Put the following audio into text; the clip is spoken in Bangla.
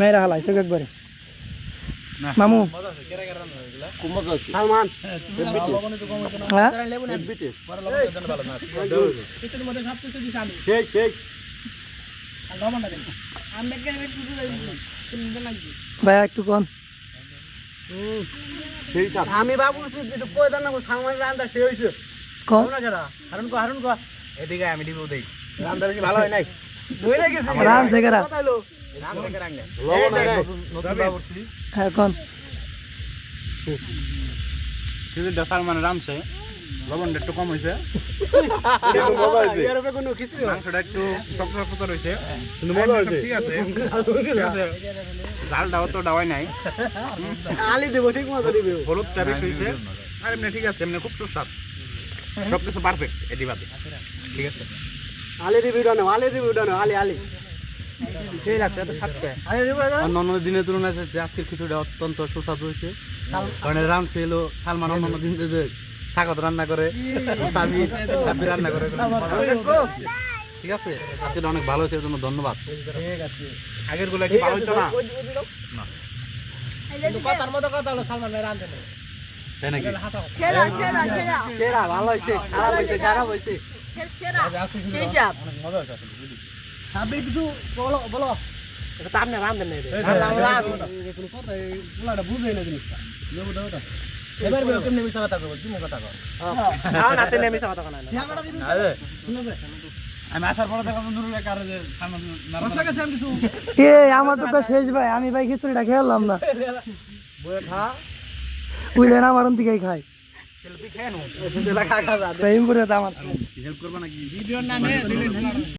মেয়েরা হালাইছে একবারে। মামু। সালমান। হ্যাঁ? ভাইয়া একটু কন। আমি বাবু একটু কই দেন না সালমান রান্দা সে হইছে। কন না কেডা হারুন কো হারুন কো। এদিকে আমি দিব দেই। রান্দা বেশি ভালো হয় নাই। রান সেকেরা হ্যাঁ কন কিন্তু সালমান রামছে। লবণটা একটু কম হয়েছে মজা হইছে। এর উপরে কোনো কিছু মাংসটা একটু শক্ত শক্ত রয়েছে কিন্তু মজা হইছে ঠিক আছে আছে। ঝালটাও ডাওয়াই নাই। আলি দেব ঠিক মতো দিবে। হলুদটা বেশি হয়েছে আর এমনি ঠিক আছে এমনি খুব সুস্বাদ। সব কিছু পারফেক্ট এটি বাদে ঠিক আছে। আলি রিভিউ দাও আলি রিভিউ দাও আলি আলি। সেই লাগছে এত অন্যান্য দিনের তুলনায় যে আজকের খিচুড়িটা অত্যন্ত সুস্বাদু হয়েছে। কারণ রাঁধছে এলো সালমান অন্যান্য দিন স্বাগত রান্না করে সাবির সাবির রান্না করে। ঠিক আছে? আজকে অনেক ভালো হয়েছে জন্য ধন্যবাদ। আগেরগুলো কি ভালো হইতো না? কথার মতো কথা হলো সালমান ভাই রান্ধে তাই নাকি? সেরা সেরা সেরা। সেরা ভালো হইছে খারাপ হইছে খারাপ হইছে। সেরা। সেই সাপ সাবে কিছু বলো বলো এটা তো আপনি রান্ধেন না রে কোনো কথা এগুলাটা বুঝে না জিনিসটা দেবো দাও দাও এবার বের কেমনে মিছা কথা কইব কি মুখ কথা কও হ্যাঁ নাতে নেমে কথা না আমি আসার পরে দেখলাম নুরুল কারে যে সালমান কাছে আমি কিছু এ আমার তো তো শেষ ভাই আমি ভাই খিচুড়িটা খেলাম না বয়ে খা আমার দিকেই খাই হেল্প করবা নাকি ভিডিওর নামে